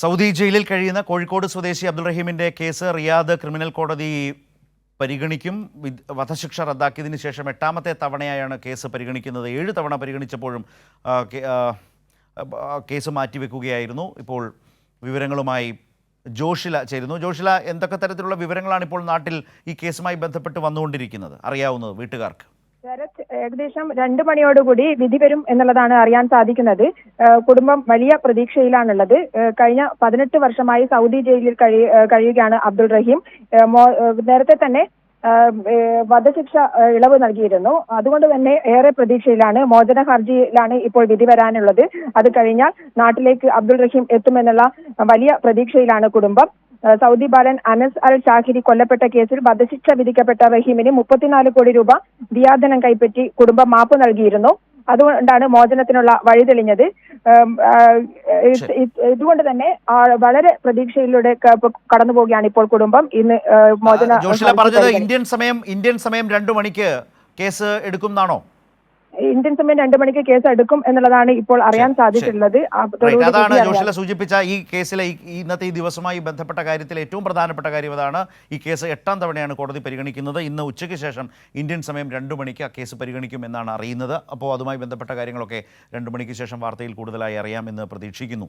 Saudi ജയിലിൽ കഴിയുന്ന കോഴിക്കോട് സ്വദേശി അബ്ദുൾ റഹീമിന്റെ കേസ് റിയാദ് ക്രിമിനൽ കോടതി പരിഗണിക്കും. വധശിക്ഷ റദ്ദാക്കിയതിന് ശേഷം എട്ടാമത്തെ തവണയായാണ് കേസ് പരിഗണിക്കുന്നത്. ഏഴ് തവണ പരിഗണിച്ചപ്പോഴും കേസ് മാറ്റിവെക്കുകയായിരുന്നു. ഇപ്പോൾ വിവരങ്ങളുമായി ജോഷില ചേരുന്നു. ജോഷില എന്തൊക്കെ തരത്തിലുള്ള വിവരങ്ങളാണ് ഇപ്പോൾ നാട്ടിൽ ഈ കേസുമായി ബന്ധപ്പെട്ട് വന്നുകൊണ്ടിരിക്കുന്നത്? അറിയാവുന്നത് വീട്ടുകാർക്ക്. ഏകദേശം രണ്ടു മണിയോടുകൂടി വിധി വരും എന്നുള്ളതാണ് അറിയാൻ സാധിക്കുന്നത്. കുടുംബം വലിയ പ്രതീക്ഷയിലാണുള്ളത്. കഴിഞ്ഞ പതിനെട്ട് വർഷമായി സൗദി ജയിലിൽ കഴി കഴിയുകയാണ് അബ്ദുൾ റഹീം. നേരത്തെ തന്നെ വധശിക്ഷ ഇളവ് നൽകിയിരുന്നു. അതുകൊണ്ട് തന്നെ ഏറെ പ്രതീക്ഷയിലാണ് മോചന ഹർജിയിലാണ് ഇപ്പോൾ വിധി വരാനുള്ളത്. അത് കഴിഞ്ഞാൽ നാട്ടിലേക്ക് അബ്ദുൾ റഹീം എത്തുമെന്നുള്ള വലിയ പ്രതീക്ഷയിലാണ് കുടുംബം. സൗദി ബാലൻ അനസ് അൽ ഷാഹിരി കൊല്ലപ്പെട്ട കേസിൽ വധശിക്ഷ വിധിക്കപ്പെട്ട റഹീമിന് മുപ്പത്തിനാല് കോടി രൂപ ദിയാധനം കൈപ്പറ്റി കുടുംബം മാപ്പ് നൽകിയിരുന്നു. അതുകൊണ്ടാണ് മോചനത്തിനുള്ള വഴി തെളിഞ്ഞത്. ഇതുകൊണ്ട് തന്നെ വളരെ പ്രതീക്ഷയിലൂടെ കടന്നു പോവുകയാണ് ഇപ്പോൾ കുടുംബം. ഇന്ന് മോചന പറഞ്ഞത് ഇന്ത്യൻ സമയം ഇന്ത്യൻ സമയം രണ്ടു മണിക്ക് കേസ് എടുക്കുമെന്നാണോ ഇന്ത്യൻ സമയം രണ്ടു മണിക്ക് കേസ് എടുക്കും എന്നുള്ളതാണ് ഇപ്പോൾ അറിയാൻ സാധിച്ചിട്ടുള്ളത്. അതാണ് ജോഷില സൂചിപ്പിച്ച ഈ കേസിലെ ഇന്നത്തെ ഈ ദിവസമായി ബന്ധപ്പെട്ട കാര്യത്തിൽ ഏറ്റവും പ്രധാനപ്പെട്ട കാര്യം അതാണ് ഈ കേസ് എട്ടാം തവണയാണ് കോടതി പരിഗണിക്കുന്നത്. ഇന്ന് ഉച്ചയ്ക്ക് ശേഷം ഇന്ത്യൻ സമയം രണ്ടു മണിക്ക് ആ കേസ് പരിഗണിക്കും എന്നാണ് അറിയുന്നത്. അപ്പോൾ അതുമായി ബന്ധപ്പെട്ട കാര്യങ്ങളൊക്കെ രണ്ടു മണിക്ക് ശേഷം വാർത്തയിൽ കൂടുതലായി അറിയാമെന്ന് പ്രതീക്ഷിക്കുന്നു.